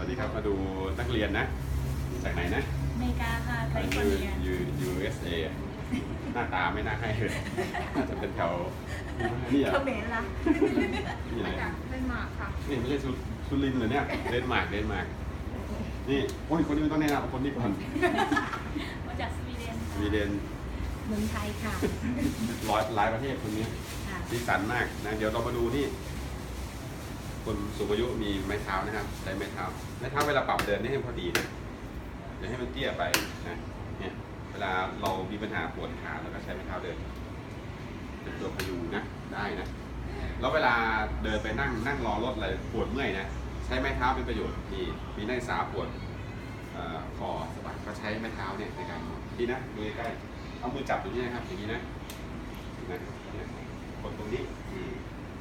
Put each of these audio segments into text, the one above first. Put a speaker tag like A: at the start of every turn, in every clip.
A: วัสดีครับมาดูนักเรียนนะ จากไหนนะ
B: อเมริกาค่ะแคลิฟอร์เนีย
A: ยู USA หน้าตาไม่น่าให้เลยน่าจะเป็นแถวนี่อะ
B: เขมรละ
A: นี่ไหน
B: มาจากเดนมาร์กค่ะ
A: นี่ไม่ใช่สุสุรินทร์เหรอเนี่ยเดนมาร์กเดนมาร์กนี่โอ้ยคนนี้มันต้องแนะนำคนนี้ก่อน
B: มาจากสวีเดน
A: สวีเดน
B: เมืองไทยค่ะ
A: ร้อยหลายประเทศคนนี้
B: ค่ะ
A: สีสันมากนะเดี๋ยวเรามาดูนี่ คนสูงอายุมีไม้เท้านะครับใช้ไม้เท้าไม้เท้าเวลาปรับเดินนี่ให้พอดีนะอย่าให้มันเตี้ยไปนะเนี่ยเวลาเรามีปัญหาปวดขาเราก็ใช้ไม้เท้าเดินเป็นตัวพยุงนะได้นะแล้วเวลาเดินไปนั่งนั่งรอรถอะไรปวดเมื่อยนะใช้ไม้เท้าเป็นประโยชน์มีมีนักศึกษาปวดอ่อคอสะบักก็ใช้ไม้เท้าเนี่ยในการดีนะดูใกล้เอามือจับตรงนี้นะครับอย่างนี้นะนะเนี่ยกดตรงนี้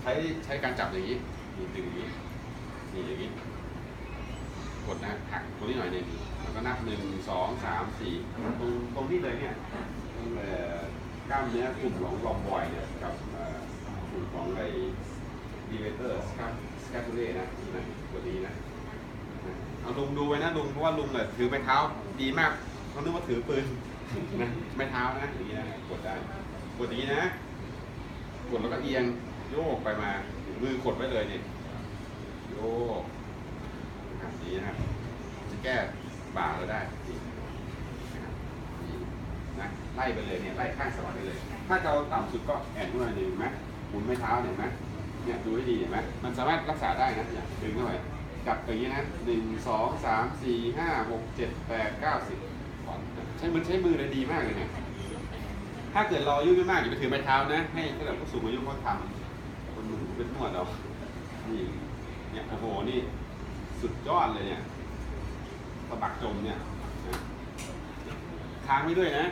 A: ใช้ใช้การจับอย่างนี้ นี่ดึงอย่างนี้นี่อย่างนี้กดนะหักตรงนี้หน่อยหนึงแล้วก็นับหนึ่งสองสามสี่ตรงตรงนี้เลยเนี่ยตรงเอ่อกล้ามเนื้อกลุ่มของลอมบอยเนี่ยกับกลุ่มของไอดีเวเตอร์สครับสแคปูเล่นะนะตัวนี้นะเอาลุงดูไว้นะลุงเพราะว่าลุงเนี่ยถือไม้เท้าดีมากเขานึกว่าถือปืนนะไม้เท้านะอย่างนี้นะกดได้กดอย่างนี้นะกดแล้วก็เอียงโยกไปมา มือกดไว้เลยนี่โยกนะครับอย่างนี้นะครับ จะแก้บ่าเราได้นี่นะครับนี่นะไล่ไปเลยเนี่ยไล่ข้างสลับไปเลย ถ้าเอาต่ำสุดก็แอนขึ้นมาหนึ่งไหมหมุนไม้เท้าเนี่ยเห็นไหมเนี่ยดูให้ดีเห็นไหมมันสามารถรักษาได้นะเนี่ยดึงเข้าไปจับอย่างนี้นะหนึ่งสองสามสี่ห้าหกเจ็ดแปดเก้าสิบใช้มันใช้มือเลยดีมากเลยเนี่ยถ้าเกิดเราอายุไม่มากอย่าไปถือไม้เท้านะ ให้ถ้าแบบผู้สูงอายุเขาทำ หนุ่มเป็นนวดเรานี่เนี่ยโอ้โหนี่สุดยอดเลยเนี่ยสะบักจมเนี่ยนะค้างไว้ด้วยนะ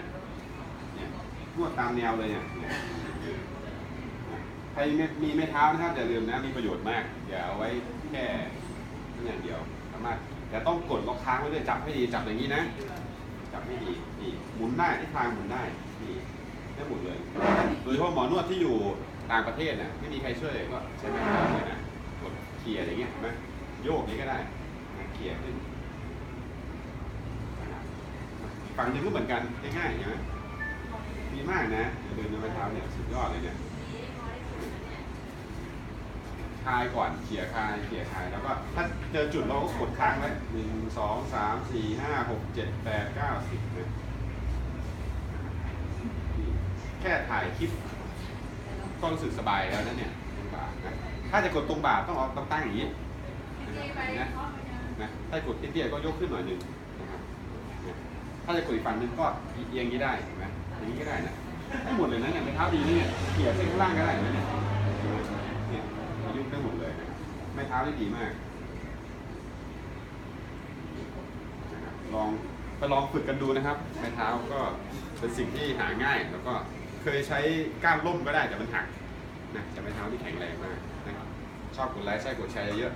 A: เนี่ยนวดตามแนวเลยเนี่ยใครมีไม้เท้านะครับอย่าลืมนะมีประโยชน์มากอย่าเอาไว้แค่อย่างเดียวสามารถแต่ต้องกดล็อกค้างไว้ด้วยจับให้ดีจับอย่างนี้นะ จับให้ดีนี่หมุนได้ที่ทางหมุนได้นี่ ได้หมุนเลยโดยเฉพาะหมอนวดที่อยู่ต่างประเทศน่ะไม่มีใครช่วยเลยก็ใช้ไม้เท้าเลยนะกดเขี่ยอย่างเงี้ยเห็นไหมโยกนี้ก็ได้นะเขี่ยขึ้นฝั่งหนึงก็เหมือนกันง่ายๆเห็นไหมดีมากนะอย่าลืมนไม้เท้าเนี่ยสุดยอดเลยเนี่ยคลายก่อนเขี่ยคลายเขี่ยคลายแล้วก็ถ้าเจอจุดเราก็กดค้างไว้หนึ่งสองสามสี่ห้าหกเจ็ดแปดเก้าสิบนะแค่ถ่ายคลิปก็รู้สึกสบายแล้วนะเนี่ยตรงบ่านะถ้าจะกดตรงบ่าต้องเอาต้องตั้งอย่างนี้นะนะถ้ากดเตี้ยๆก็ยกขึ้นหน่อยหนึ่งนะครับถ้าจะกดอีกฝั่งหนึ่งก็เอียงอย่างนี้ได้เห็นไหมอย่างนี้ก็ได้นะได้หมดเลยนะเนี่ยเป็นเท้าดีนะเนี่ยเขี่ยเส้นข้างล่างก็ได้นะเนี่ยเนี่ยประยุกต์ได้หมดเลยนะไม้เท้าได้ดีมากนะครับลองไปลองฝึกกันดูนะครับไม้เท้าก็เป็นสิ่งที่หาง่ายแล้วก็ เคยใช้ก้านร่มก็ได้แต่มันหักนะแต่ไม่เท้าที่แข็งแรงมากนะครับชอบกดไลค์ใช่กดแชร์เยอะ